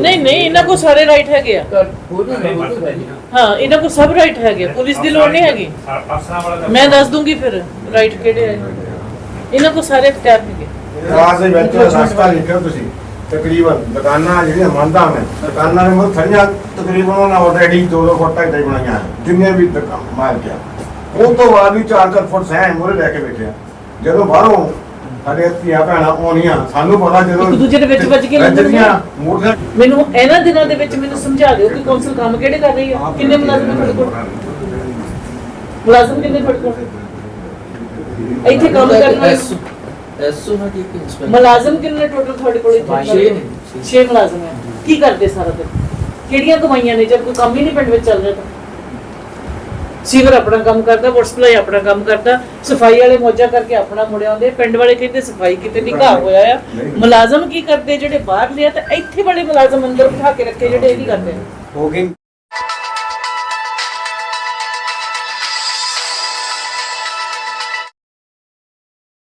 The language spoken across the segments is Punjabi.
ਨਹੀਂ ਨਹੀਂ ਇਹਨਾਂ ਕੋਲ ਸਾਰੇ ਰਾਈਟ ਹੈਗੇ ਆ। ਹੋ ਇਹਨਾਂ ਕੋਲ ਸਭ ਰਾਈਟ ਹੈਗੇ ਆ, ਪੁਲਿਸ ਦੀ ਲੋੜ ਨਹੀਂ ਹੈਗੀ। ਅਫਸਰਾਂ ਵਾਲਾ ਮੈਂ ਦੱਸ ਦੂੰਗੀ ਫਿਰ ਰਾਈਟ ਕਿਹੜੇ ਆ। ਇਹਨਾਂ ਕੋਲ ਸਾਰੇ ਅਖਤਿਆਰ ਹੈਗੇ। ਰਾਜ ਦੇ ਵਿੱਚ ਰਸਤਾ ਲਿਖਿਆ ਤੁਸੀਂ। ਤਕਰੀਬਨ ਦੁਕਾਨਾਂ ਜਿਹੜੀਆਂ ਮੰਨਦਾ ਮੈਂ ਦੁਕਾਨਾਂ ਦੇ ਮਤਲਬ ਥੜੀਆਂ ਤਕਰੀਬਨ ਉਹਨਾਂ ਆਲਰੇਡੀ 2-2 ਫੁੱਟ ਤੱਕ ਦੀ ਬਣਾਈਆਂ ਹੈ, ਜਿੰਨੀਆਂ ਵੀ ਦੁਕਾਨ ਮਾਰ ਗਿਆ ਉਹ ਤੋਂ ਬਾਅਦ ਵੀ 4-4 ਫੁੱਟ ਸਹਿ ਮੋਰੇ ਲੈ ਕੇ ਬੈਠਿਆ ਜਦੋਂ ਬਾਹਰੋਂ ਸਾਡੇ ਧੀਆਂ ਭੈਣਾਂ ਆਉਣੀਆਂ ਸਾਨੂੰ ਪਤਾ ਜਦੋਂ ਇੱਕ ਦੂਜੇ ਦੇ ਵਿੱਚ ਵੱਜ ਕੇ ਲੰਘਣਗੀਆਂ। ਵੱਜਣਗੀਆਂ, ਮੋਟਰਸਾਈਕਲ ਮੈਨੂੰ ਇਹਨਾਂ ਦਿਨਾਂ ਦੇ ਵਿੱਚ ਮੈਨੂੰ ਸਮਝਾ ਦਿਓ ਕਿ ਕੌਂਸਲ ਕੰਮ ਕਿਹੜੇ ਕਰ ਰਹੀ ਹੈ ਕਿੰਨੇ ਮੁਲਾਜ਼ਮ ਤੁਹਾਡੇ ਕੋਲ? ਮੁਲਾਜ਼ਮ ਕਿੰਨੇ ਤੁਹਾਡੇ ਕੋਲ? ਇੱਥੇ ਕੰਮ ਕਰਨ ਵਾਲੇ? ਐਸ ਐਸਓ ਨਾ ਕੀ ਇੰਸਪੈਕਟਰ ਮੁਲਾਜ਼ਮ ਕਿੰਨੇ ਟੋਟਲ ਤੁਹਾਡੇ ਕੋਲ ਇੱਥੇ? ਛੇ ਨੇ। 6 ਮੁਲਾਜ਼ਮ ਹੈ ਕੀ ਕਰਦੇ ਸਾਰਾ ਦਿਨ? ਕਿਹੜੀਆਂ ਕਮਾਈਆਂ ਨੇ? ਜਦ ਕੋਈ ਕੰਮ ਹੀ ਨਹੀਂ ਪਿੰਡ ਵਿੱਚ ਚੱਲ ਰਿਹਾ ਤਾਂ? ਸੀਵਰ ਆਪਣਾ ਕੰਮ ਕਰਦਾ ਵਾਟਰ ਸਪਲਾਈ ਆਪਣਾ ਕੰਮ ਕਰਦਾ ਸਫ਼ਾਈ ਵਾਲੇ ਮੌਜਾ ਕਰਕੇ ਆਪਣਾ ਮੁੜਿਆ ਆਉਂਦੇ ਪਿੰਡ ਵਾਲੇ ਕਹਿੰਦੇ ਸਫ਼ਾਈ ਕਿਤੇ ਨਹੀਂ ਘਾ ਹੋਇਆ ਆ। ਮੁਲਾਜ਼ਮ ਕੀ ਕਰਦੇ ਜਿਹੜੇ ਬਾਹਰ ਲਿਆ ਤੇ ਇੱਥੇ ਵਾਲੇ ਮੁਲਾਜ਼ਮ ਅੰਦਰ ਬਿਠਾ ਕੇ ਰੱਖੇ ਜਿਹੜੇ ਇਹ ਨਹੀਂ ਕਰਦੇ ਹੋ ਗਈ।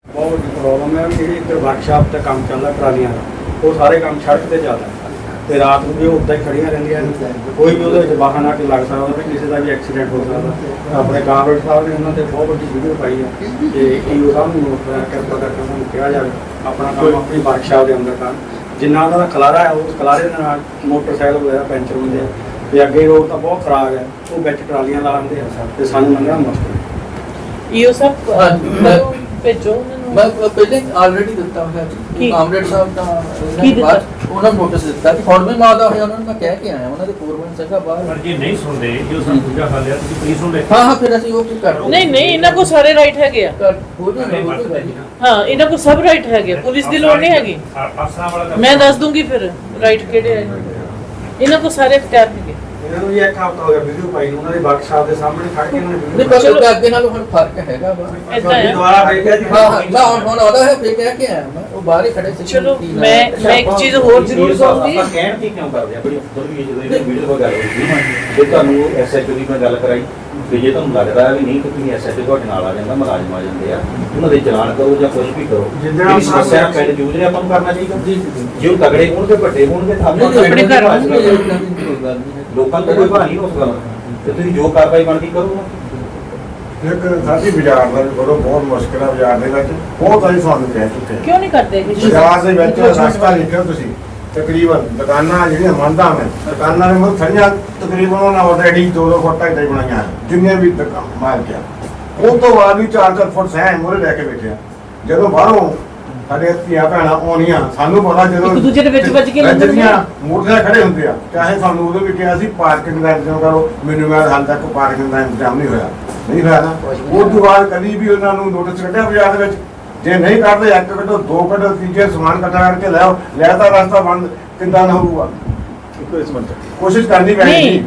ਬਹੁਤ ਪ੍ਰੋਬਲਮ ਹੈ ਜਿਹੜੀ ਇੱਧਰ ਵਰਕਸ਼ਾਪ ਤੇ ਕੰਮ ਚੱਲਦਾ ਟਰਾਲੀਆਂ ਦਾ। ਉਹ ਸਾਰੇ ਕੰਮ ਸੜਕ ਤੇ ਚੱਲਦਾ ਤੇ ਰਾਤ ਨੂੰ ਵੀ ਉਹ ਉੱਦਾਂ ਹੀ ਖੜੀਆਂ ਰਹਿੰਦੀਆਂ ਨੇ। ਕੋਈ ਵੀ ਉਹਦੇ ਵਿੱਚ ਵਾਹਨ ਆ ਕੇ ਲੱਗ ਸਕਦਾ ਤੇ ਕਿਸੇ ਦਾ ਵੀ ਐਕਸੀਡੈਂਟ ਹੋ ਸਕਦਾ। ਆਪਣੇ ਕਾਰੋਡ ਸਾਹਿਬ ਨੇ ਉਹਨਾਂ ਤੇ ਬਹੁਤ ਵੱਡੀ ਵੀਡੀਓ ਪਾਈ ਆ ਤੇ ਈਓ ਸਾਹਿਬ ਨੂੰ ਕਿਰਪਾ ਕਰਕੇ ਉਹਨਾਂ ਨੂੰ ਕਿਹਾ ਜਾਵੇ ਆਪਣਾ ਕੰਮ ਆਪਣੀ ਵਰਕਸ਼ਾਪ ਦੇ ਅੰਦਰ ਕਰਨ। ਜਿੰਨਾ ਉਹਨਾਂ ਦਾ ਖਲਾਰਾ ਹੈ ਉਸ ਖਲਾਰੇ ਦੇ ਨਾਲ ਮੋਟਰਸਾਈਕਲ ਵਗੈਰਾ ਪੈਂਚਰ ਹੁੰਦੇ ਆ। ਤੇ ਅੱਗੇ ਰੋਡ ਤਾਂ ਬਹੁਤ ਖਰਾਬ ਹੈ ਉਹ ਵਿੱਚ ਟਰਾਲੀਆਂ ਲਾ ਦਿੰਦੇ ਆ ਤੇ ਸਾਨੂੰ ਲੰਘਣਾ ਮੁਸ਼ਕਲ ਹੈ। ਈਓ ਸਭ ਭੇਜੋ ਉਹਨਾਂ ਨੂੰ। ਮੈਂ ਪਹਿਲੇ ਆਲਰੇਡੀ ਦਿੱਤਾ ਹੋਇਆ ਕੀ? ਜੀ ਕਾਮਰੇਡ ਸਾਹਿਬ ਦਾ ਉਹਨਾਂ ਕੀ ਨੇ ਬਾਅਦ ਉਹਨਾਂ ਨੂੰ ਨੋਟਿਸ ਦਿੱਤਾ ਕਿ ਹੁਣ ਵੀ ਮਾਦਾ ਹੋਇਆ ਉਹਨਾਂ ਨੂੰ ਮੈਂ ਕਹਿ ਕੇ ਆਇਆ ਉਹਨਾਂ ਦੇ ਫੋਰਮੈਨ ਸੀਗਾ ਬਾਹਰ ਪਰ ਜੇ ਨਹੀਂ ਸੁਣਦੇ ਜੋ ਸਾਨੂੰ ਦੂਜਾ ਖਾ ਲਿਆ ਤੁਸੀਂ ਪੁਲਿਸ ਨੂੰ ਲੈ ਕੇ ਹਾਂ ਹਾਂ ਫਿਰ ਅਸੀਂ ਉਹ ਕੀ ਕਰ ਨਹੀਂ ਨਹੀਂ ਇਹਨਾਂ ਕੋਲ ਸਾਰੇ ਰਾਈਟ ਹੈਗੇ ਆ। ਕਰ ਹੋ ਜਾਏਗਾ ਹੋ ਜਾਏਗਾ ਹਾਂ। ਇਹਨਾਂ ਕੋਲ ਸਭ ਰਾਈਟ ਹੈਗੇ ਆ, ਪੁਲਿਸ ਦੀ ਲੋੜ ਨਹੀਂ ਹੈਗੀ। ਅਫਸਰਾਂ ਵਾਲਾ ਮੈਂ ਦੱਸ ਦੂੰਗੀ ਫਿਰ ਰਾਈਟ ਕਿਹੜੇ ਆ। ਇਹਨਾਂ ਕੋਲ ਸਾਰੇ ਅਖਤਿਆਰ ਹੈਗੇ। ਇਹਨਾਂ ਨੂੰ ਵੀ ਇੱਕ ਹਫ਼ਤਾ ਹੋ ਗਿਆ ਵੀਡੀਓ ਪਾਈ ਨੂੰ ਉਹਨਾਂ ਦੀ ਵਰਕਸ਼ਾਪ ਦੇ ਸਾਹਮਣੇ ਖੜ ਕੇ ਇਹਨਾਂ ਨੇ ਨਹੀਂ ਵੀਡੀਓ ਚਲੋ। ਉਹ ਅੱਗੇ ਨਾਲੋਂ ਹੁਣ ਫ਼ਰਕ ਹੈਗਾ ਵਾ। ਏਦਾਂ ਹੈ। ਜੀ ਹਾਂ ਹਾਂ ਨਾ ਹੁਣ ਹੁਣ ਉਹਦਾ ਹੈ ਫਿਰ ਕਹਿ ਕੇ ਆਇਆ ਮੈਂ ਉਹ ਬਾਹਰ ਹੀ ਖੜੇ ਸੀ ਚਲੋ ਮੈਂ ਮੈਂ ਇੱਕ ਚੀਜ਼ ਹੋਰ ਜ਼ਰੂਰ ਕਹੂੰਗੀ। ਆਪਾਂ ਕਹਿਣ ਕੀ ਕਿਉਂ ਕਰਦੇ ਆ? ਬੜੀ ਅਫਸਰ ਵੀ ਜਦੋਂ ਇਹ ਵੀਡੀਓ ਗੱਲ ਹੋਈ ਸੀ ਜੇ ਤੁਹਾਨੂੰ ਐਸਐਚਓ ਦੀ ਮੈਂ ਗੱਲ ਕਰਾਈ ਕਿ ਜੇ ਤੁਹਾਨੂੰ ਲੱਗਦਾ ਹੈ ਵੀ ਨਹੀਂ ਕਿ ਤੁਸੀਂ ਐਸਐਚਓ ਤੁਹਾਡੇ ਨਾਲ ਆ ਜਾਂਦਾ ਮੁਲਾਜ਼ਮ ਆ ਜਾਂਦੇ ਆ। ਉਹਨਾਂ ਦੇ ਚਲਾਨ ਕਰੋ ਜਾਂ ਕੁਝ ਵੀ ਕਰੋ। ਜਿੱਦਾਂ ਜਿਹੜੀ ਆਪਾਂ- ਸਮੱਸਿਆ ਪਿੰਡ ਜੂਝ ਰਿਹਾ ਆਪਾਂ ਨੂੰ ਕਰਨਾ ਚਾਹੀਦਾ। ਜੀ ਜੀ ਉਹ ਤਗੜੇ ਹੋਣਗੇ ਵੱਡੇ ਹੋਣਗੇ ਤਾਂ ਆਪਾਂ ਆਪਣੇ ਘਰ ਨਹੀਂ, ਕੋਈ ਗੱਲ ਨਹੀਂ। ਹੈ। ਲੋਕਾਂ ਨੂੰ ਕੋਈ ਭਾਣੀ ਉਸ ਗੱਲ ਤੇ ਤੁਸੀਂ ਜੋ ਕਾਰਵਾਈ ਬਣਦੀ ਕਰੋ ਨਾ। ਇੱਕ ਸਾਡੀ ਬਾਜ਼ਾਰ ਦਾ ਵੀ ਬੜੋ ਬਹੁਤ ਮੁਸ਼ਕਿਲ ਹੈ ਬਾਜ਼ਾਰ ਦੇ ਵਿੱਚ। ਬਹੁਤ ਵਾਰੀ ਤੁਹਾਨੂੰ ਕਹਿ ਚੁੱਕੇ ਕਿਉਂ ਨਹੀਂ ਕਰਦੇ ਇਹ ਚੀਜ਼ਾਂ? ਬਾਜ਼ਾਰ ਦੇ ਵਿੱਚ ਰਸਤਾ ਲਿਖਿਆ ਤੁਸੀਂ। ਤਕਰੀਬਨ ਦੁਕਾਨਾਂ ਜਿਹੜੀਆਂ ਮੰਨਦਾ ਮੈਂ ਦੁਕਾਨਾਂ ਦੇ ਮਤਲਬ ਥੜੀਆਂ ਤਕਰੀਬਨ ਉਹਨਾਂ ਆਲਰੇਡੀ 2-2 ਫੁੱਟ ਤੱਕ ਦੀ ਬਣਾਈਆਂ। ਹੈ, ਜਿੰਨੀਆਂ ਵੀ ਦੁਕਾਨ ਮਾਰ ਗਿਆ। ਉਹ ਤੋਂ ਬਾਅਦ ਵੀ 4-4 ਫੁੱਟ ਸਹਿ ਮੋਰੇ ਲੈ ਕੇ ਬੈਠਿਆ ਜਦੋਂ ਬਾਹਰੋਂ ਸਾਡੇ ਧੀਆਂ ਭੈਣਾਂ ਆਉਣੀਆਂ ਸਾਨੂੰ ਪਤਾ ਜਦੋਂ ਇੱਕ ਦੂਜੇ ਦੇ ਵਿੱਚ ਵੱਜ ਕੇ। ਵੱਜਣਗੀਆਂ, ਮੋਟਰਸਾਈਕਲ ਖੜੇ ਹੁੰਦੇ ਆ ਚਾਹੇ ਸਾਨੂੰ ਉਦੋਂ ਵੀ ਕਿਹਾ ਸੀ ਪਾਰਕਿੰਗ ਦਾ ਇੰਤਜ਼ਾਮ ਕਰੋ ਮੈਨੂੰ ਮੈਂ ਹਾਲ ਤੱਕ ਪਾਰਕਿੰਗ ਦਾ ਇੰਤਜ਼ਾਮ ਨਹੀਂ ਹੋਇਆ। ਨਹੀਂ ਹੋਇਆ ਨਾ। ਤੋਂ ਬਾਅਦ ਕਦੀ ਵੀ ਉਹਨਾਂ ਨੂੰ ਨੋਟਿਸ ਕੱਢਿਆ ਬਾਜ਼ਾਰ ਦੇ ਵਿੱਚ। ਜੇ ਨਹੀਂ ਕੱਢਦੇ ਇੱਕ ਕੱਢੋ ਦੋ ਕੱਢੋ ਤੀਜੇ ਸਮਾਨ ਇਕੱਠਾ ਕਰਕੇ ਲੈ ਆਓ। ਲੈ ਤਾਂ ਰਸਤਾ ਬੰਦ ਕਿੱਦਾਂ ਨਾ ਹੋਊਗਾ? ਕੋਸ਼ਿਸ਼ ਕਰਨੀ ਪੈਣੀ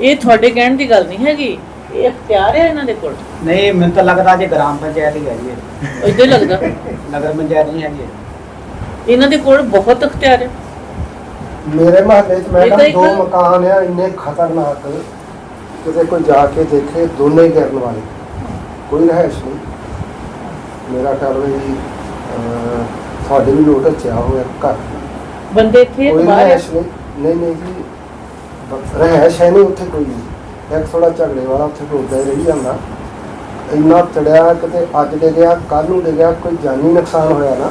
ਇਹ ਤੁਹਾਡੇ ਕਹਿਣ ਦੀ ਗੱਲ ਨਹੀਂ ਹੈਗੀ। ਇਹ ਅਖਤਿਆਰ ਹੈ ਇਹਨਾਂ ਦੇ ਕੋਲ? ਨਹੀਂ ਮੈਨੂੰ ਤਾਂ ਲੱਗਦਾ ਜੇ ਗ੍ਰਾਮ ਪੰਚਾਇਤ ਹੀ ਹੈ। ਜੀ ਇਹ। ਇਦਾਂ ਹੀ ਲੱਗਦਾ? ਨਗਰ ਪੰਚਾਇਤ ਨਹੀਂ ਹੈਗੀ। ਇਹ। ਇਹਨਾਂ ਦੇ ਕੋਲ ਬਹੁਤ ਅਖਤਿਆਰ ਹੈ ਮੇਰੇ ਮਹੱਲੇ 'ਚ ਮੈਂ ਏਦਾਂ ਕਿਹਾ ਇੱਕ- ਦੋ ਮਕਾਨ ਆ ਇੰਨੇ ਖਤਰਨਾਕ। ਕਿਤੇ ਕੋਈ ਜਾ ਕੇ ਦੇਖੇ ਦੋਨੇ ਹੀ ਕਰਨ ਵਾਲੇ। ਕੋਈ ਰਹਿਸ਼ ਨਹੀਂ। ਮੇਰਾ ਘਰ ਵੀ ਅਹ, ਤੁਹਾਡੇ ਵੀ ਨੋਟਿਸ 'ਚ ਆ ਹੋਇਆ ਘਰ। ਬੰਦੇ ਇੱਥੇ ਕੋਈ ਬਾਹਰ ਹੈ। ਰਹਿਸ਼ ਨਹੀਂ। ਨਹੀਂ ਨਹੀਂ ਜੀ ਬ- ਰਹਿਸ਼ ਹੈ ਨਹੀਂ ਉੱਥੇ ਕੋਈ ਨਹੀਂ ਇੱਕ ਥੋੜਾ ਝਗੜੇ ਵਾਲਾ ਉੱਥੇ ਰੋਦਾ ਹੀ ਰਹੀ ਜਾਂਦਾ। ਇੰਨਾ ਚੜਿਆ ਕਿਤੇ ਅੱਜ ਦੇ ਗਿਆ ਕੱਲ ਨੂੰ ਦੇ ਗਿਆ ਕੋਈ ਜਾਨੀ ਨੁਕਸਾਨ ਹੋਇਆ ਨਾ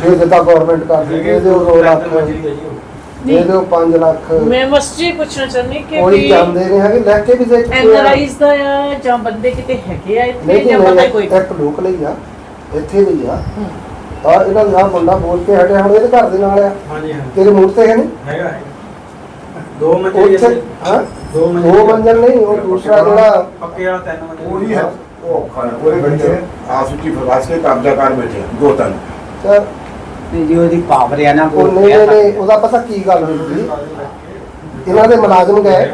ਫਿਰ ਜਿੱਦਾਂ ਗਵਰਨਮੈਂਟ ਕਰਦੀ ਹੈ ਇਹਦੇ ਉਹ 2 ਲੱਖ ਦੇ ਦਿਓ 5 ਲੱਖ। ਮੈਂ ਬਸ ਜੀ ਪੁੱਛਣਾ ਚਾਹੁੰਦੀ ਕਿ ਕੋਈ ਜਾਂਦੇ ਨਹੀਂ ਹੈਗੇ ਲੈ ਕੇ ਵੀ ਆ। ਐਨਆਰਆਈਜ਼ ਦਾ ਆ ਜਾਂ ਬੰਦੇ ਕਿਤੇ ਹੈਗੇ ਆ ਇੱਥੇ ਜਾਂ ਪਤਾ ਕੋਈ ਇੱਕ ਲੋਕ ਲਈ ਆ ਇੱਥੇ ਵੀ ਆ। ਹੂੰ। ਆ ਇਹਨਾਂ ਦਾ ਮੁੰਡਾ ਬੋਲ ਕੇ ਹਟਿਆ ਹੁਣ ਇਹਦੇ ਘਰ ਦੇ ਨਾਲ ਆ। ਹਾਂਜੀ ਹਾਂ ਤੇਰੇ ਮੂੰਹ ਤੇ ਹੈ ਨਹੀਂ? ਹੈਗਾ ਹੈ। ਦੋ ਮੰਜ਼ਿਲ ਉੱਥੇ ਹਾਂ? ਦੋ ਦੋ ਮੰਜ਼ਲ ਨਹੀਂ ਉਹ ਦੂਸਰਾ ਜਿਹੜਾ ਪੱਕੇ ਵਾਲਾ ਤਿੰਨ ਮੰਜ਼ਿਲ ਉਹੀ ਹੈ। ਉਹ ਔਖਾ ਹੈ ਉਹਦੇ ਬੱਚੇ ਆਸ ਵਿੱਚ ਹੀ ਫਸਾਸ ਕੇ ਕਬਜ਼ਾ ਕਰ ਬੈਠੇ ਆ, ਦੋ ਤਿੰਨ ਸਰ ਨਹੀਂ ਜੀ ਉਹਦੀ ਪਾਵਰ ਹੈ ਨਾ ਉਹ ਨਹੀਂ ਨਹੀਂ, ਨਹੀਂ ਉਹਦਾ ਪਤਾ ਕੀ ਗੱਲ ਹੋਈ ਸੀ? ਇਹਨਾਂ ਦੇ ਮੁਲਾਜ਼ਮ ਗਏ।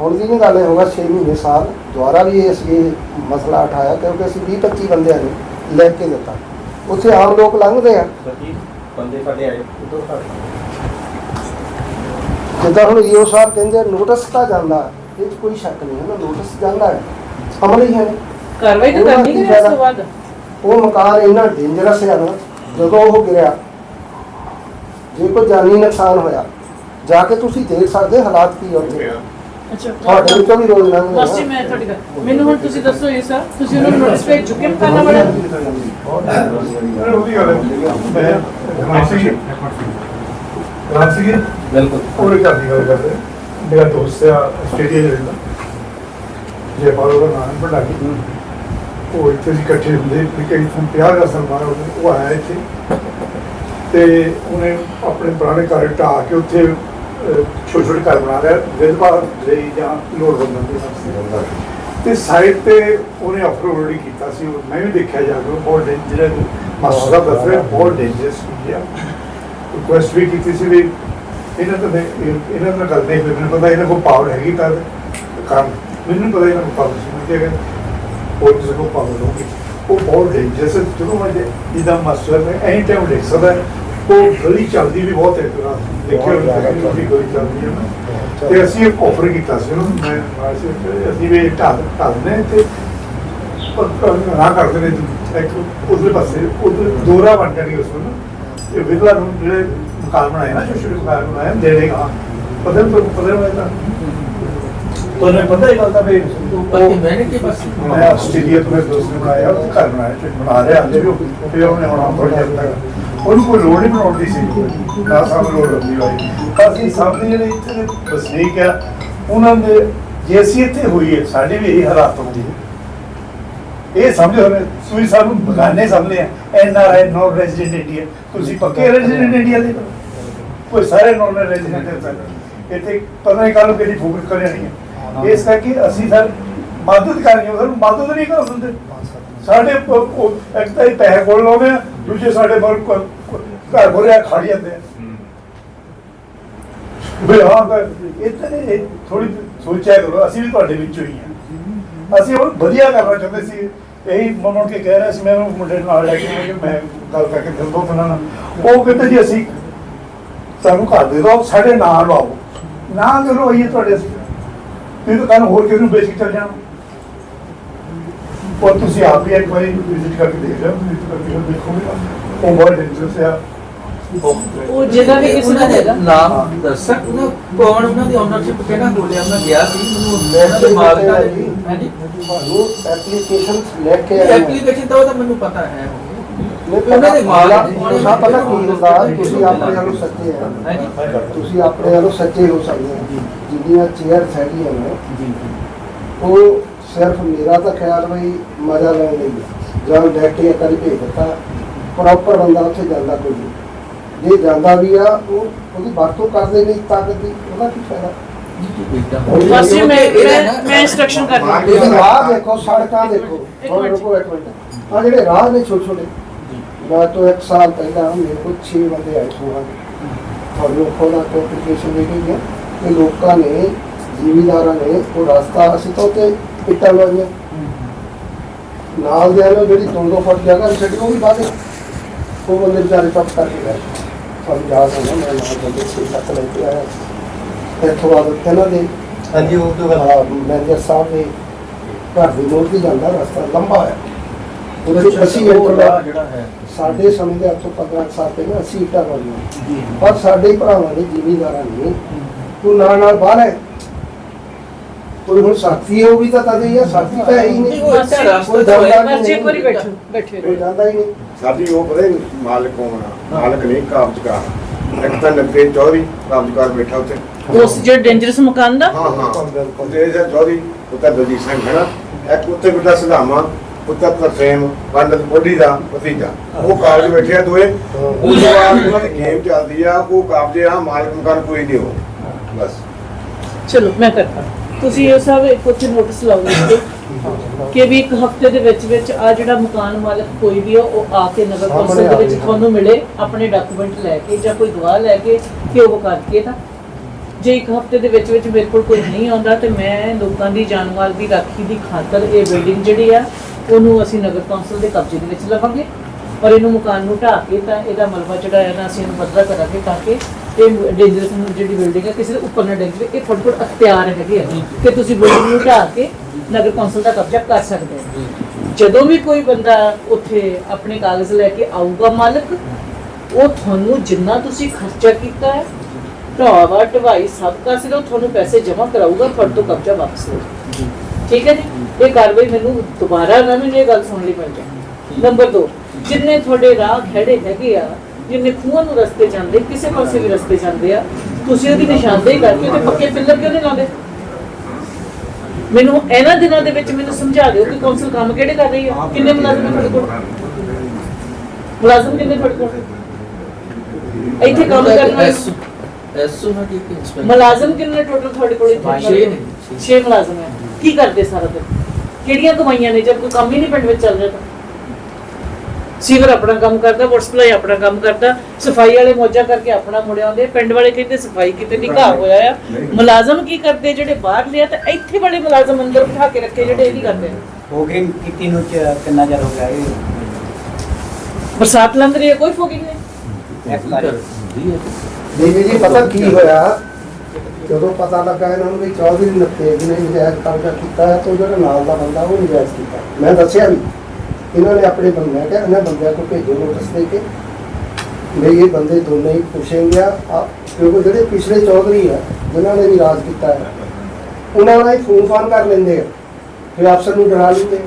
ਹੁਣ ਦੀ ਨਹੀਂ ਗੱਲ ਇਹ ਹੋਗਾ 6 ਮਹੀਨੇ ਸਾਲ ਦੁਆਰਾ ਵੀ ਇਸ ਇਹ ਮਸਲਾ ਉਠਾਇਆ ਕਿਉਂਕਿ ਅਸੀਂ 20 25 ਬੰਦਿਆਂ ਨੂੰ ਲੈ ਕੇ ਦਿੱਤਾ। ਉੱਥੇ ਆਮ ਲੋਕ ਲੰਘਦੇ ਆ। ਸੱਚੀ ਬੰਦੇ ਸਾਡੇ ਆਏ। ਉਦੋਂ ਸਾਡੇ। ਜਿੱਦਾਂ ਹੁਣ ਈਓ ਸਾਹਿਬ ਕਹਿੰਦੇ ਨੋਟਿਸ ਤਾਂ ਜਾਂਦਾ ਇਹ 'ਚ ਕੋਈ ਸ਼ੱਕ ਨਹੀਂ ਹੈ ਨਾ ਨੋਟਿਸ ਜਾਂਦਾ ਹੈ ਅਮਲ ਹੀ ਹੈ। ਕਾਰਵਾਈ ਤਾਂ ਕਰਨੀ ਹੈ ਇਸ ਤੋਂ? ਬਾਅਦ ਉਹ ਮਕਾਨ ਇੰਨਾ ਡੇਂਜਰਸ ਹੈ ਨਾ ਜਦੋਂ ਉਹ ਗਿਰਿਆ ਜੇ ਕੋਈ ਜਾਨੀ ਨੁਕਸਾਨ ਹੋਇਆ ਜਾ ਕੇ ਤੁਸੀਂ ਦੇਖ ਸਕਦੇ ਹਾਲਾਤ ਕੀ ਹੁੰਦੇ ਅੱਛਾ ਤੁਹਾਡੇ ਵਿੱਚੋਂ ਵੀ ਰੋਜ਼ ਲੰਘਦੇ ਬਸ ਜੀ ਮੈਂ ਤੁਹਾਡੀ ਗੱਲ ਮੈਨੂੰ ਹੁਣ ਤੁਸੀਂ ਦੱਸੋ ਇਹ ਸਰ ਤੁਸੀਂ ਉਹਨਾਂ ਨੂੰ ਨੋਟਿਸ ਭੇਜ ਚੁੱਕੇ ਮਕਾਨਾਂ ਵਾਲੇ ਉਹਦੀ ਗੱਲ ਹੈ ਮੈਂ ਰਾਮ ਸਿੰਘ ਬਿਲਕੁਲ। ਉਹਦੇ ਘਰ ਦੀ ਗੱਲ ਕਰਦੇ। ਮੇਰਾ ਦੋਸਤ ਆ ਆਸਟ੍ਰੇਲੀਆ ਦੇ ਰਹਿੰਦਾ। ਜੇ ਬਾਲੋ ਦਾ ਨਾਮ ਪੜਾ ਕੇ ਉਹ ਇੱਥੇ ਅਸੀਂ ਇਕੱਠੇ ਹੁੰਦੇ। ਕਈ ਤੋਂ 50 ਦਾ ਉਹਨੇ- ਉਹ ਆਇਆ ਇੱਥੇ। ਤੇ ਉਹਨੇ ਆਪਣੇ ਪੁਰਾਣੇ ਘਰ ਢਾਹ ਕੇ ਉੱਥੇ ਛੋਟੇ ਛੋਟੇ ਘਰ ਬਣਾ ਲਿਆ। ਵਿਧਵਾ ਲਈ ਜਾਂ ਲੋੜਵੰਦਾਂ ਦੇ ਵਾਸਤੇ। ਤੇ ਸਾਈਡ ਤੇ ਉਹਨੇ ਆਲਰੇਡੀ ਕੀਤਾ ਸੀ। ਮੈਂ ਵੀ ਦੇਖਿਆ ਜਾ ਕੇ। ਬਹੁਤ ਡੇਂਜਰਸ ਮਾਸਟਰ ਰਹੇ ਬਹੁਤ ਡੇਂਜਰਸ ਹੈ ਰਿਕੁਐਸਟ ਵੀ ਕੀਤੀ ਸੀ ਵੀ ਇਹਨਾਂ ਤੋਂ ਮੈਂ- ਇਹ- ਇਹਨਾਂ ਨਾਲ ਗੱਲ ਨਹੀਂ ਹੋਈ ਮੈਨੂੰ ਪਤਾ ਇਹਨਾਂ ਕੋਲ ਪਾਵਰ ਹੈਗੀ ਤਾਂ ਕੰਮ ਮੈਨੂੰ ਪਤਾ ਇਹਨਾਂ ਕੋਲ ਪਾਵਰ ਸੀ ਮੈਂ ਕਿਹਾ ਉਹ ਕਿਸੇ ਕੋਲ ਪਾਵਰ ਹੋਊਗੀ। ਉਹ ਬਹੁਤ ਡੇਂਜਰਸ ਹੈ ਜਦੋਂ ਮੈਂ ਜਿੱਦਾਂ ਮਾਸਟਰ ਨੇ ਐਨੀ ਟਾਈਮ ਲਿਖ ਸਕਦਾ ਹੈ, ਉਹ ਗਲੀ ਚੱਲਦੀ ਵੀ ਬਹੁਤ ਹੈ ਤੁਰਾਂ ਦੇਖਿਆ ਹੋਣਾ ਵੀ ਗਲੀ ਚੱਲਦੀ ਹੈ। ਨਾ। ਤੇ ਅਸੀਂ ਇੱਕ ਆਫਰ ਕੀਤਾ ਸੀ ਉਹਨੂੰ ਮੈਂ ਤੇ ਅਸੀਂ ਵੀ ਢਾਲ ਢਾਲਨੇ ਤੇ ਨਾ ਕਰਦੇ ਨੇ ਇੱਕ ਉਸਲੇ ਪਾਸੇ ਉਧਰ ਦੋਰਾ ਬਣ ਜਾਣੀ ਉਸ ਨੂੰ। ਇਹ ਵਿਧਵਾ ਨੂੰ ਜਿਹੜੇ ਮਕਾਨ ਬਣਾਏ ਨਾ ਛੋਟੇ ਮਕਾਨ ਬਣਾਏ ਦੇ ਦੇਗਾ ਪਤਾ ਨਹੀਂ ਪਤਾ ਨਹੀਂ ਤਾਂ। ਤੁਹਾਨੂੰ ਪਤਾ ਹੀ ਗੱਲ ਤਾਂ ਵੀ ਬਾਕੀ ਮੈਂ ਨਹੀਂ ਕਿ ਬਸ ਮੈਂ ਆਸਟ੍ਰੇਲੀਆ ਤੋਂ ਮੇਰੇ ਦੋਸਤ ਨੇ ਬਣਾਇਆ ਉਹ ਘਰ ਬਣਾਇਆ ਤੇ ਬਣਾ ਰਿਹਾ ਹਲੇ ਵੀ ਉਹ- ਫਿਰ ਉਹਨੇ ਹੁਣ ਜਿਹਾ ਤੱਕ ਉਹਨੂੰ ਕੋਈ ਲੋੜ ਨਹੀਂ ਬਣਾਉਣ ਦੀ ਸੀ। ਨਾ ਸਾਨੂੰ ਲੋੜ ਹੁੰਦੀ ਹੋਈ। ਅਸੀਂ ਸਭ ਦੇ ਜਿਹੜੇ ਇੱਥੇ ਦੇ ਵਸਨੀਕ ਆ ਉਹਨਾਂ ਦੇ ਜੇ ਅਸੀਂ ਇੱਥੇ ਹੋਈਏ ਸਾਡੇ ਵੀ ਇਹੀ ਹਾਲਾਤ ਹੁੰਦੀ ਹੈ ਇਹ ਸਮਝੋ ਤੁਸੀਂ ਸਾਨੂੰ ਬਗਾਨੇ ਸਮਝਦੇ ਆ। N R I non resident India ਤੁਸੀਂ ਪੱਕੇ ਰੈਜ਼ੀਡੈਂਟ ਇੰਡੀਆ ਦੇ ਕੋਈ ਸਾਰੇ ਨੋਨ ਰੈਜ਼ੀਡੈਂਟ ਹੈ ਇੱਥੇ ਪਤਾ ਨਹੀਂ ਕੱਲ ਕਿਹੜੀ ਫੂਕ ਕਰ ਜਾਣੀ ਹੈ ਇਸ ਕਰਕੇ ਅਸੀਂ ਸਰ ਮਦਦ ਕਰਨੀ ਸਾਨੂੰ ਮਦਦ ਨਹੀਂ ਕਰ ਦਿੰਦੇ ਸਾਡੇ ਇੱਕ ਤਾਂ ਪੈਸੇ ਕੋਲ ਲਾਉਂਦੇ ਆ ਦੂਜੇ ਸਾਡੇ ਕ- ਘਰ ਭਰਿਆ ਖੜ ਜਾਂਦੇ ਆ। ਵੀ ਹਾਂ ਤਾਂ ਇਤਨੇ ਥੋੜੀ ਸੋਚਿਆ ਕਰੋ ਅਸੀਂ ਵੀ ਤੁਹਾਡੇ ਵਿੱਚੋਂ ਹੀ ਆ। ਅਸੀਂ ਉਹ ਵਧੀਆ ਕਰਨਾ ਚਾਹੁੰਦੇ ਸੀ। ਇਹੀ ਮਨੋਂ ਕੇ ਕਹਿ ਰਿਹਾ ਸੀ, ਮੈਂ ਉਹ ਮੁੰਡੇ ਨਾਲ ਲੈ ਕੇ ਕਿ ਮੈਂ ਗੱਲ ਕਰਕੇ ਦਿਲ ਤੋਂ ਬਣਾਣਾ ਉਹ ਕਹਿੰਦੇ ਜੀ ਅਸੀਂ ਸਾਨੂੰ ਘਰ ਦੇ ਦਿਓ, ਸਾਡੇ ਨਾਲ ਲਵਾਓ ਨਾ ਕਰੋ ਇਹ ਤੁਹਾਡੇ ਅਸੀਂ ਤੁਸੀਂ ਤਾਂ ਕੱਲ ਹੋਰ ਕਿਸੇ ਨੂੰ ਵੇਚ ਕੇ ਚੱਲ ਜਾਣਾ? ਉਹ ਤੁਸੀਂ ਆਪ ਵੀ ਇੱਕ ਵਾਰੀ ਵਿਜ਼ਿਟ ਕਰਕੇ ਦੇਖ ਲਓ ਵਿਜ਼ਿਟ ਕਰਕੇ ਦੇਖੋਗੇ। ਉਹ ਬਹੁਤ ਡੇਂਜਰਸ ਆ। ਉਹ ਜਿਹਦਾ ਵੀ ਕਿਸੇ ਦਾ ਹੈਗਾ। ਨਾਮ ਦੱਸ ਸਕ ਨਾ ਕੌਣ? ਉਹਨਾਂ ਦੀ ਓਨਰਸ਼ਿਪ ਕਿਹੜਾ ਬੋਲਿਆ ਮੈਂ ਗਿਆ ਸੀ। ਮੈਨੂੰ ਉਹਨਾਂ ਦੇ ਮਾਲਕਾਂ ਦੇ ਹਾਂਜੀ ਤੁਹਾਨੂੰ ਐਪਲੀਕੇਸ਼ਨ ਲੈ ਕੇ ਆਏ ਐਪਲੀਕੇਸ਼ਨ ਤਾਂ ਉਹਦਾ ਮੈਨੂੰ ਪਤਾ ਹੈ ਉਹਨਾਂ ਦੇ ਮਾਲਕ ਨਾ ਪਤਾ ਕੀ ਹੁੰਦਾ? ਤੁਸੀਂ ਆਪਣੇ ਵੱਲੋਂ ਸੱਚੇ ਆ। ਹਾਂਜੀ ਤੁਸੀਂ ਆਪਣੇ ਵੱਲੋਂ ਸੱਚੇ ਹੋ ਸਕਦੇ ਆ ਜਿੰਨੀਆਂ ਚੇਅਰਸ ਹੈਗੀਆਂ ਨੇ ਜੀ ਉਹ ਸਿਰਫ ਮੇਰਾ ਤਾਂ ਖਿਆਲ ਵੀ ਮਜ਼ਾ ਲੈਣ ਲਈ। ਜਾਂ ਡਾਇਰੈਕਟ ਹੀ ਕਰੀ ਭੇਜ ਦਿੱਤਾ। ਪ੍ਰੋਪਰ ਬੰਦਾ ਉੱਥੇ ਜਾਂਦਾ ਕੋਈ। ਨਹੀਂ ਜੇ ਜਾਂਦਾ ਵੀ ਆ ਉਹ ਉਹਦੀ ਵਰਤੋਂ ਕਰਦੇ ਨਹੀਂ ਤਾਕਤ ਦੀ ਉਹਦਾ ਕੀ ਫਾਇਦਾ? ਬਸ ਜੀ, ਮੈਂ ਮੈਂ ਕਰ ਰਹੀ ਰਾਹ ਦੇਖੋ ਸੜਕਾਂ ਦੇਖੋ। ਇੱਕ ਹੁਣ ਮਿੰਟ। ਰੁਕੋ ਇੱਕ ਮਿੰਟ। ਆ ਜਿਹੜੇ ਰਾਹ ਨੇ ਛੋਟੇ ਛੋਟੇ ਮੈਂ ਤੋਂ ਇੱਕ ਸਾਲ ਪਹਿਲਾਂ ਮੇਰੇ ਕੋਲ 6 ਬੰਦੇ ਆਏ ਹੋਣਗੇ ਤੁਹਾਨੂੰ ਖੋਦਾ ਤੋਂ ਐਪਲੀਕੇਸ਼ਨ ਦੇ ਕੇ ਗਿਆ ਕਿ ਲੋਕਾਂ ਨੇ ਜ਼ਿਮੀਦਾਰਾਂ ਨੇ ਉਹ ਰਸਤਾ ਅਸੀਂ ਤਾਂ ਉੱਤੇ ਇੱਟਾਂ ਲਾਈਆਂ। ਨਾਲ ਦੇ ਜਿਹੜੀ ਦੋ ਦੋ ਫੁੱਟ ਜਗ੍ਹਾ ਛੱਡੀ ਉਹ ਵੀ ਬਾਦੇ ਉਹ ਬੰਦੇ ਵਿਚਾਰੇ ਟੱਪ ਕਰਕੇ ਗਏ। ਯਾਦ ਹੋਣਾ ਮੈਂ ਨਾਲ ਬੰਦੇ ਛੇ ਸੱਤ ਲੈ ਕੇ ਆਇਆ। ਇੱਥੋਂ ਆ ਇਹਨਾਂ ਦੇ ਹਾਂਜੀ ਉਹ ਤੋਂ ਗੱਲ ਮੈਨੇਜਰ ਸਾਹਿਬ ਦੇ ਘਰ ਦੀ ਦੀ ਜਾਂਦਾ ਰਸਤਾ ਲੰਬਾ ਹੈ ਉਹਦੇ ਵਿੱਚ ਅਸੀਂ ਉਹ ਇੱਕ ਰਾਹ ਜਿਹੜਾ ਹੈ। ਸਾਡੇ ਸਮੇਂ ਦੇ ਹੱਥੋਂ 15 ਸਾਲ ਪਹਿਲਾਂ ਅਸੀਂ ਇੱਟਾਂ ਲਾਈਆਂ ਪਰ ਸਾਡੇ ਭਰਾਵਾਂ ਨੇ ਜ਼ਿਮੀਦਾਰਾਂ ਨੇ ਉਹ ਨਾਲ ਨਾਲ ਬਾਹਰ ਹੈ ਕੋਈ ਹੁਣ ਸਾਥੀ ਹੋ ਵੀ ਤਾਂ ਤਦ ਹੀ ਆ ਸਾਥੀ ਤਾਂ ਹੈ ਹੀ ਨਹੀਂ। ਉਹ ਇੱਥੇ ਰਸਤੇ ਕੋਈ ਤੋਂ ਜੀ ਬੈਠੋ ਬੈਠੇ ਕੋਈ ਜਾਂਦਾ ਹੀ ਨਹੀਂ। ਸਾਡੀ ਉਹ ਪਤਾ ਮਾਲਕ ਕੌਣ ਆ? ਮਾਲਕ ਨਹੀਂ ਕਾਬਜ਼ਕਾਰ ਇੱਕ ਤਾਂ ਨੱਕੇ ਚੌਧਰੀ ਕਾਬਜ਼ਕਾਰ ਬੈਠਾ ਉੱਥੇ। ਉਸ ਜਿਹੜੇ ਡੇਂਜਰਸ ਮਕਾਨ ਦਾ? ਹਾਂ ਹਾਂ। ਤੇ ਇਹ ਚੌਧਰੀ ਉੱਤਰ ਦਲਜੀਤ ਸਿੰਘ ਹੈ ਨਾ। ਇੱਕ ਉੱਤੇ ਬੁੱਢਾ ਸੁਧਾਮਾ ਉੱਤਰ ਤਰਸੇਮ ਪੰਡਤ ਬੋਢੀ ਦਾ ਭਤੀਜਾ। ਉਹ ਕਾਬਜ਼ ਬੈਠੇ ਆ ਦੋਏ ਉਹ ਤੋਂ ਬਾਅਦ ਉਹਨਾਂ ਦੀ ਗੇਮ ਚੱਲਦੀ ਆ ਉਹ ਕਾਬਜ਼ੇ ਆ ਮਾਲਕ ਮਕਾਨ ਕੋਈ ਨਹੀਂ ਹੋ ਬਸ। ਚਲੋ ਮੈਂ ਕਰਦਾ। ਤੁਸੀਂ ਇਹ ਸਭ ਇੱਕ ਉੱਥੇ ਨੋਟਿਸ ਲਾਓਗੇ ਕਿ ਵੀ ਇੱਕ ਹਫ਼ਤੇ ਦੇ ਵਿੱਚ ਵਿੱਚ ਆ ਜਿਹੜਾ ਮਕਾਨ ਮਾਲਕ ਕੋਈ ਵੀ ਆ ਉਹ ਆ ਕੇ ਨਗਰ ਕੌਂਸਲ ਦੇ ਵਿੱਚ। ਤੁਹਾਨੂੰ ਮਿਲੇ ਆਪਣੇ ਡਾਕੂਮੈਂਟ ਲੈ ਕੇ ਜਾਂ ਕੋਈ ਗਵਾਹ ਲੈ ਕੇ ਕਿ ਉਹ ਕਰਕੇ ਤਾਂ ਜੇ ਇੱਕ ਹਫ਼ਤੇ ਦੇ ਵਿੱਚ ਵਿੱਚ ਮੇਰੇ ਕੋਲ ਕੋਈ ਨਹੀਂ ਆਉਂਦਾ ਤੇ ਮੈਂ ਲੋਕਾਂ ਦੀ ਜਾਨਮਾਲ ਦੀ ਰਾਖੀ ਦੀ ਖਾਤਰ ਇਹ ਬਿਲਡਿੰਗ ਜਿਹੜੀ ਆ ਉਹਨੂੰ ਅਸੀਂ ਨਗਰ ਕੌਂਸਲ ਦੇ ਕਬਜ਼ੇ ਦੇ ਵਿੱਚ ਲਵਾਂਗੇ ਔਰ ਇਹਨੂੰ ਮਕਾਨ ਨੂੰ ਢਾਹ ਕੇ ਤਾਂ ਇਹਦਾ ਮਲਬਾ ਹੈ ਨਾ ਅਸੀਂ ਇਹਨੂੰ ਬਦਲਾ ਕਰਾਂਗੇ ਤਾਂ ਕਿ ਇਹ ਡੇਂਜਰਸ ਜਿਹੜੀ ਬਿਲਡਿੰਗ ਹੈ ਕਿਸੇ ਦੇ ਉੱਪਰ ਨਾ ਡਿੱਗ ਜਾਵੇ। ਇਹ ਤੁਹਾਡੇ ਕੋਲ ਅਖਤਿਆਰ ਹੈਗੇ ਆ ਕਿ ਤੁਸੀਂ ਬਿਲਡਿੰਗ ਨੂੰ ਢਾਹ ਕੇ ਨਗਰ ਕੌਂਸਲ ਦਾ ਕਬਜ਼ਾ ਕਰ ਸਕਦੇ ਹੋ। ਜਦੋਂ ਵੀ ਕੋਈ ਬੰਦਾ ਉੱਥੇ ਆਪਣੇ ਕਾਗਜ਼ ਲੈ ਕੇ ਆਊਗਾ ਮਾਲਕ ਉਹ ਤੁਹਾਨੂੰ ਜਿੰਨਾ ਤੁਸੀਂ ਖਰਚਾ ਕੀਤਾ ਹੈ ਢਾਵਾ ਢਵਾਈ ਸਭ ਕਾ ਸਿਰ ਤੁਹਾਨੂੰ ਪੈਸੇ ਜਮ੍ਹਾਂ ਕਰਾਊਗਾ ਤੁਹਾਡੇ ਤੋਂ ਕਬਜ਼ਾ ਵਾਪਸ ਲਓ ਠੀਕ ਹੈ ਜੀ? ਇਹ ਕਾਰਵਾਈ ਮੈਨੂੰ ਦੁਬਾਰਾ ਨਾ ਮੈਨੂੰ ਇਹ ਗੱਲ ਸੁਣ ਲਈ ਮਿਲ ਜਾਏ। ਨੰਬਰ 2 ਜਿੰਨੇ ਤੁਹਾਡੇ ਰਾਹ ਖੜੇ ਹੈਗੇ ਆ ਜਿੰਨੇ ਖੂਹਾਂ ਨੂੰ ਰਸਤੇ ਜਾਂਦੇ ਕਿਸੇ ਪਾਸੇ ਵੀ ਰਸਤੇ ਜਾਂਦੇ ਆ ਤੁਸੀਂ ਉਹਦੀ ਨਿਸ਼ਾਨਦੇਹੀ ਕਰਕੇ ਤੇ ਪੱਕੇ ਪਿੱਲਰ ਕਿਉਂ ਨਹੀਂ ਲਾਉਂਦੇ? ਮੈਨੂੰ ਇਹਨਾਂ ਦਿਨਾਂ ਦੇ ਵਿੱਚ ਮੈਨੂੰ ਸਮਝਾ ਦਿਓ ਕਿ ਕੌਂਸਲ ਕੰਮ ਕਿਹੜੇ ਕਰ ਰਹੀ ਹੈ ਕਿੰਨੇ ਮੁਲਾਜ਼ਮ ਨੇ ਤੁਹਾਡੇ ਕੋਲ? ਮੁਲਾਜ਼ਮ ਕਿੰਨੇ ਤੁਹਾਡੇ ਕੋਲ? ਇੱਥੇ ਕੰਮ ਕਰਨ ਵਾਲੇ? ਐਸਓ ਨਾ ਕੀ ਇੰਸਪੈਕਟਰ ਮੁਲਾਜ਼ਮ ਕਿੰਨੇ ਟੋਟਲ ਤੁਹਾਡੇ ਕੋਲ ਇੱਥੇ? ਛੇ ਨੇ। 6 ਮੁਲਾਜ਼ਮ ਹੈ। ਕੀ ਕਰਦੇ ਸਾਰਾ ਦਿਨ? ਕਿਹੜੀਆਂ ਕਮਾਈਆਂ ਨੇ? ਜਦ ਕੋਈ ਕੰਮ ਹੀ ਨਹੀਂ ਪਿੰਡ ਵਿੱਚ ਚੱਲ ਰਿਹਾ ਤਾਂ? ਸੀਵਰ ਆਪਣਾ ਕੰਮ ਕਰਦਾ ਵਾਟਰ ਸਪਲਾਈ ਆਪਣਾ ਕੰਮ ਕਰਦਾ ਸਫ਼ਾਈ ਵਾਲੇ ਮੌਜਾ ਕਰਕੇ ਆਪਣਾ ਮੁੜਿਆ ਆਉਂਦੇ ਪਿੰਡ ਵਾਲੇ ਕਹਿੰਦੇ ਸਫ਼ਾਈ ਕਿਤੇ ਨਿਕਾਹ ਹੋਇਆ ਆ। ਮੁਲਾਜ਼ਮ ਕੀ ਕਰਦੇ ਜਿਹੜੇ ਬਾਹਰ ਲਿਆ ਤਾਂ ਇੱਥੇ ਵਾਲੇ ਮੁਲਾਜ਼ਮ ਅੰਦਰ ਬਿਠਾ ਕੇ ਰੱਖੇ ਜਿਹੜੇ ਇਹ ਨਹੀਂ ਕਰਦੇ ਫੋਗਿੰਗ ਕੀਤੀ ਨੂੰ ਚ- ਕਿੰਨਾ ਚਿਰ ਹੋ ਗਿਆ ਇਹ? ਬਰਸਾਤ ਲੰਘ ਰਹੀ ਹੈ ਕੋਈ ਫੋਕਿੰਗ ਨਹੀਂ? ਦੇਵੀ ਜੀ ਪਤਾ ਕੀ ਹੋਇਆ? ਜਦੋਂ ਪਤਾ ਲੱਗਾ ਇਹਨਾਂ ਨੂੰ ਵੀ ਚੌਧਰੀ ਨਤੇਜ ਨੇ ਨਜਾਇਜ਼ ਕਬਜ਼ਾ ਕੀਤਾ ਹੈ ਤਾਂ ਜਿਹੜਾ ਨਾਲ ਦਾ ਬੰਦਾ ਉਹ ਨਜਾਇਜ਼ ਕੀਤਾ। ਮੈਂ ਦੱਸਿਆ ਵੀ ਇਹਨਾਂ ਨੇ ਆਪਣੇ ਬੰਦਿਆਂ ਕਿ ਇਹਨਾਂ ਬੰਦਿਆਂ ਕੋਲ ਭੇਜੋ ਨੋਟਿਸ ਦੇ ਕੇ ਵੀ ਇਹ ਬੰਦੇ ਦੋਨੇ ਹੀ ਪੁੱਛेंगे ਆ ਕਿਉਂਕਿ ਜਿਹੜੇ ਪਿਛਲੇ ਚੌਧਰੀ ਆ ਜਿਨ੍ਹਾਂ ਨੇ ਵੀ ਰਾਜ ਕੀਤਾ ਹੈ ਉਹਨਾਂ ਨਾਲ ਹੀ ਫੋਨ ਫਾਨ ਕਰ ਲੈਂਦੇ ਆ ਫਿਰ ਅਫਸਰ ਨੂੰ ਡਰਾ ਲੈਂਦੇ ਆ।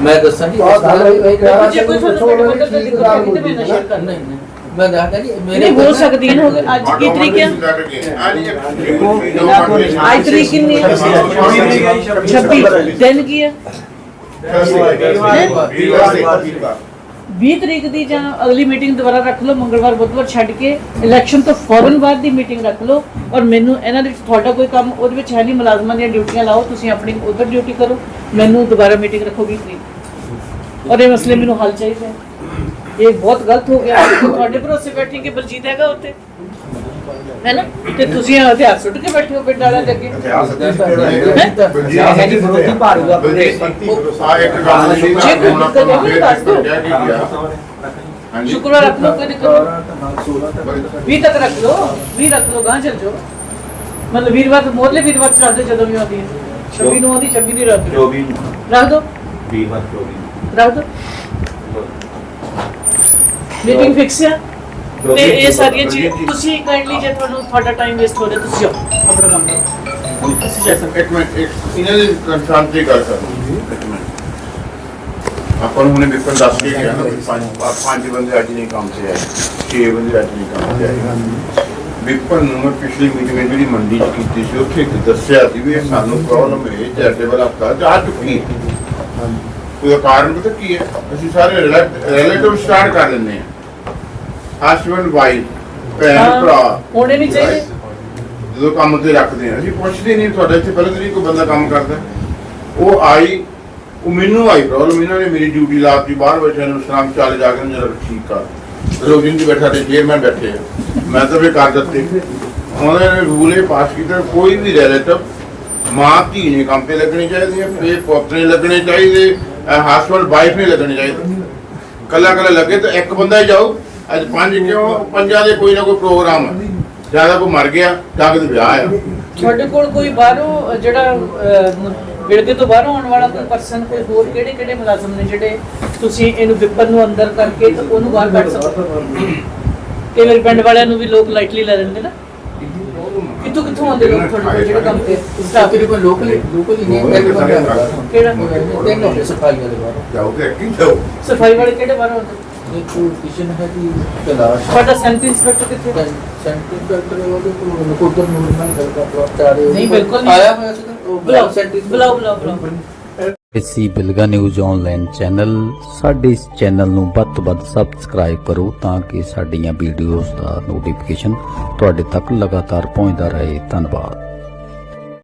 ਮੈਂ ਦੱਸਾਂ ਕਿ ਜੇ ਕੋਈ ਤੁਹਾਨੂੰ ਪੁੱਛੋ, ਤੁਹਾਡੇ ਕੋਲ ਕੀ ਦਿੱਕਤ ਗੱਲ ਹੋਈ ਤੇ ਮੈਂ ਨਸ਼ਾ। ਕਰਨਾ ਨਹੀਂ ਨਹੀਂ ਮੈਂ ਦੱਸਦਾ ਕਿ ਮੇਰੇ ਨਹੀਂ ਹੋ ਸਕਦੀ ਹੈ ਨਾ ਹੋਵੇ ਅੱਜ ਕੀ ਤਰੀਕ ਹੈ ਅੱਜ ਤਰੀਕ ਕਿੰਨੀ ਹੈ? 26 ਦਿਨ ਕੀ ਹੈ? 20 ਤਰੀਕ ਦੀ ਜਾਂ ਅਗਲੀ ਮੀਟਿੰਗ ਦੁਬਾਰਾ ਰੱਖ ਲਓ ਮੰਗਲਵਾਰ ਬੁੱਧਵਾਰ ਛੱਡ ਕੇ ਇਲੈਕਸ਼ਨ ਤੋਂ ਫੌਰਨ ਬਾਅਦ ਦੀ ਮੀਟਿੰਗ ਰੱਖ ਲਓ ਔਰ ਮੈਨੂੰ ਇਹਨਾਂ ਦੇ ਵਿੱਚ ਤੁਹਾਡਾ ਕੋਈ ਕੰਮ ਉਹਦੇ ਵਿੱਚ ਹੈ ਨਹੀਂ ਮੁਲਾਜ਼ਮਾਂ ਦੀਆਂ ਡਿਊਟੀਆਂ ਲਾਓ ਤੁਸੀਂ ਆਪਣੀ ਉਧਰ ਡਿਊਟੀ ਕਰੋ ਮੈਨੂੰ ਦੁਬਾਰਾ ਮੀਟਿੰਗ ਰੱਖੋ 20 ਤਰੀਕ ਔਰ ਇਹ ਮਸਲੇ ਮੈਨੂੰ ਹੱਲ ਚਾਹੀਦਾ ਹੈ ਇਹ ਬਹੁਤ ਗਲਤ ਹੋ ਗਿਆ ਤੁਹਾਡੇ ਭਰੋਸੇ ਬੈਠੀ ਕਿ ਬਲਜੀਤ ਹੈਗਾ ਉੱਥੇ ਹੈ ਨਾ ਤੇ ਤੁਸੀਂ ਹਥਿਆਰ ਸੁੱਟ ਕੇ ਬੈਠੇ ਹੋ ਪਿੰਡ ਵਾਲਿਆਂ ਦੇ ਅੱਗੇ ਹੈ ਜੀ ਵਿਰੋਧੀ ਭਾਰੂ ਦਾ ਜੇ ਕੋਈ ਦਿੱਕਤ ਹੈ ਮੈਨੂੰ ਦੱਸ ਦਿਓ ਸ਼ੁਕਰਵਾਰ ਰੱਖ ਲਓ ਕਦੇ ਕਰੋ 20 ਤੱਕ ਰੱਖ ਲਓ 20 ਰੱਖ ਲਓ ਗਾਂ ਚੱਲ ਜਾਓ ਮਤਲਬ ਵੀਰਵਾਰ ਤੋਂ ਮੋਰਲੇ ਵੀਰਵਾਰ ਚੜਾ ਦੇ ਜਦੋਂ ਵੀ ਆਉਂਦੀ ਹੈ 26 ਨੂੰ ਆਉਂਦੀ 26 ਦੀ ਰਾਤ ਨੂੰ 24 ਰੱਖ ਦੋ 20 ਵਾਰ 24 ਰੱਖ ਦੋ ਮੀਟਿੰਗ ਫਿਕਸ ਹੈ? ਤੇ ਇਹ ਸਾਰੀਆਂ ਚੀਜ਼ਾਂ ਤੁਸੀਂ ਕਾਈਂਡਲੀ ਜੇ ਤੁਹਾਨੂੰ ਤੁਹਾਡਾ ਟਾਈਮ ਵੇਸਟ ਹੋ ਰਿਹਾ ਤੁਸੀਂ ਜਾਓ ਆਪਣਾ ਕੰਮ ਕਰੋ। ਤੁਸੀਂ ਜਾ ਸਕਦੇ ਇੱਕ ਮਿੰਟ ਇੱਕ ਇਹਨਾਂ ਦੀ ਕੰਸਰਨ ਤੇ ਗੱਲ ਇੱਕ ਮਿੰਟ। ਆਪਾਂ ਨੂੰ ਹੁਣੇ ਵਿਕਣ ਦੱਸ ਕੇ ਗਿਆ ਨਾ ਪੰਜ ਪੰਜ ਬੰਦੇ ਅੱਜ ਨਹੀਂ ਕੰਮ ਤੇ ਆਏ ਛੇ ਬੰਦੇ ਅੱਜ ਨਹੀਂ ਕੰਮ ਤੇ ਆਏ। ਵਿਪਨ ਨੂੰ ਪਿਛਲੀ ਮੀਟਿੰਗ ਵਿੱਚ ਜਿਹੜੀ ਮੰਡੀ ਚ ਕੀਤੀ ਸੀ ਉੱਥੇ ਇੱਕ ਦੱਸਿਆ ਸੀ ਵੀ ਇਹ ਸਾਨੂੰ ਪ੍ਰੋਬਲਮ ਹੈ ਚੈਰੀਟੇਬਲ ਹਸਪਤਾਲ ਆ ਚੁੱਕੀ ਹੈ। ਉਹਦਾ ਕਾਰਨ ਪਤਾ ਕੀ ਹੈ? ਅਸੀਂ ਸਾਰੇ ਰਿਲੇਟਿਵ ਸਟਾਰਟ ਕਰ ਲੈਂਦੇ ਹਾਂ। ਹਸਬੰਡ ਵਾਈਫ ਭੈਣ ਭਰਾ। ਹੋਣੇ ਨਹੀਂ ਚਾਹੀਦੇ? ਜਦੋਂ ਕੰਮ ਤੇ ਰੱਖਦੇ ਆ। ਅਸੀਂ ਪੁੱਛਦੇ ਨਹੀਂ ਤੁਹਾਡੇ ਇੱਥੇ ਪਹਿਲਾਂ ਤਾਂ ਨਹੀਂ ਕੋਈ ਬੰਦਾ ਕੰਮ ਕਰਦਾ? ਉਹ ਆਈ ਉਹ ਮੈਨੂੰ ਆਈ ਪ੍ਰੋਬਲਮ ਇਹਨਾਂ ਨੇ ਮੇਰੀ ਡਿਊਟੀ ਲਾਤੀ ਬਾਹਰ ਬੈਠੇ ਨੂੰ ਸ਼ਾਮ ਚਾਲੇ ਜਾ ਕੇ ਜਰਾ ਠੀਕ ਕਰ ਰੋਜ਼ਿੰਦ ਦੀ ਬੈਠਾ ਤੇ ਚੇਅਰਮੈਨ ਬੈਠੇ ਆ। ਮੈਂ ਤਾਂ ਵੀ ਕਰ ਦਿੱਤੇ। ਉਹਨਾਂ ਨੇ ਰੂਲ ਪਾਸ ਕੀਤਾ ਕੋਈ ਵੀ ਰਿਲੇਟਿਵ ਮਾਂ ਧੀ ਨੇ ਕੰਮ ਤੇ ਲੱਗਣੀ ਚਾਹੀਦੀ ਹੈ ਫੇ ਪੁੱਤ ਨੇ ਲੱਗਣੇ ਚਾਹੀਦੇ ਹਸਬੰਡ ਵਾਈਫ ਨੇ ਲੱਗਣੇ ਚਾਹੀਦੇ। ਕੱਲਾ ਕੱਲਾ ਲੱਗੇ ਤਾਂ ਇੱਕ ਬੰਦਾ ਹੀ ਜਾਓ ਅੱਜ ਪੰਜ ਕਿਉਂ? ਪੰਜਾਂ ਦੇ ਕੋਈ ਨਾ ਕੋਈ ਪ੍ਰੋਗਰਾਮ ਹੈ ਜ਼ਿਆਦਾ ਕੋਈ ਮਰ ਗਿਆ ਜਾ ਕੇ ਤੇ ਵਿਆਹ ਆ। ਤੁਹਾਡੇ ਕੋਲ ਕੋਈ ਬਾਹਰੋਂ ਜਿਹੜਾ ਵਿੜਕੇ ਤੋਂ ਬਾਹਰੋਂ ਆਉਣ ਵਾਲਾ ਕੋਈ ਪਰਸਨ ਕੋਈ ਹੋਰ ਕਿਹੜੇ ਕਿਹੜੇ ਮੁਲਾਜ਼ਮ ਨੇ ਜਿਹੜੇ ਤੁਸੀਂ ਇਹਨੂੰ ਵਿਪਨ ਨੂੰ ਅੰਦਰ ਕਰਕੇ ਤੇ ਉਹਨੂੰ ਬਾਹਰ ਕੱਢ ਸਕਦੇ ਹੋ? ਕਈ ਵਾਰੀ ਪਿੰਡ ਵਾਲਿਆਂ ਨੂੰ ਵੀ ਲੋਕ ਲਾਈਟਲੀ ਲੈ ਲੈਂਦੇ ਨਾ। ਕਿੱਥੋਂ ਕਿੱਥੋਂ ਆਉਂਦੇ ਲੋਕ ਤੁਹਾਡੇ ਕੋਲ ਜਿਹੜੇ ਕੰਮ ਤੇ? staff? ਤਕਰੀਬਨ ਲੋਕਲ ਲੋਕਲ ਹੀ ਨਹੀਂ ਇੱਕ ਬੰਦਾ ਕਿਹੜਾ? ਤਿੰਨ ਹੋਣੇ ਸਫ਼ਾਈ ਵਾਲੇ ਬਾਹਰ। ਜਾਓ ਤੇ ਕੀ ਜਾਓ। ਸਫ਼ਾਈ ਵਾਲੇ ਕਿਹੜੇ ਬਾਹਰੋਂ ਆਉਂਦੇ? ਇੱਕ ਕਿਸ਼ਨ ਹੈ ਕਿ ਕਲਾਸ਼ ਤੁਹਾਡਾ ਸੈਂਟਰ ਇੰਸਪੈਕਟਰ ਕਿੱਥੇ? ਹੈ? ਸੈਂਟਰ ਡਾਕਟਰ ਉਹਦੇ ਕੋਲ ਨਕੋਦਰ ਨੂੰ ਨਾਲ ਗੱਲ ਕਰ ਚਾਰੇ ਨਹੀਂ, ਬਿਲਕੁਲ ਨਹੀਂ। ਆਇਆ ਹੋਇਆ ਸੀ ਨਾ, ਉਹ ਬੁਲਾਓ ਸੈਂਟਰ ਬੁਲਾਓ ਬੁਲਾਓ ਬੁਲਾਓ। ਇਸੀ ਬਿਲਗਾ ਨਿਊਜ਼ ਆਨਲਾਈਨ ਚੈਨਲ ਸਾਡੇ ਇਸ ਚੈਨਲ ਨੂੰ ਵੱਧ ਤੋਂ ਵੱਧ ਸਬਸਕ੍ਰਾਈਬ ਕਰੋ ਤਾਂ ਕਿ ਸਾਡੀਆਂ ਵੀਡੀਓਜ਼ ਦਾ ਨੋਟੀਫਿਕੇਸ਼ਨ ਤੁਹਾਡੇ ਤੱਕ ਲਗਾਤਾਰ ਪਹੁੰਚਦਾ ਰਹੇ। ਧੰਨਵਾਦ।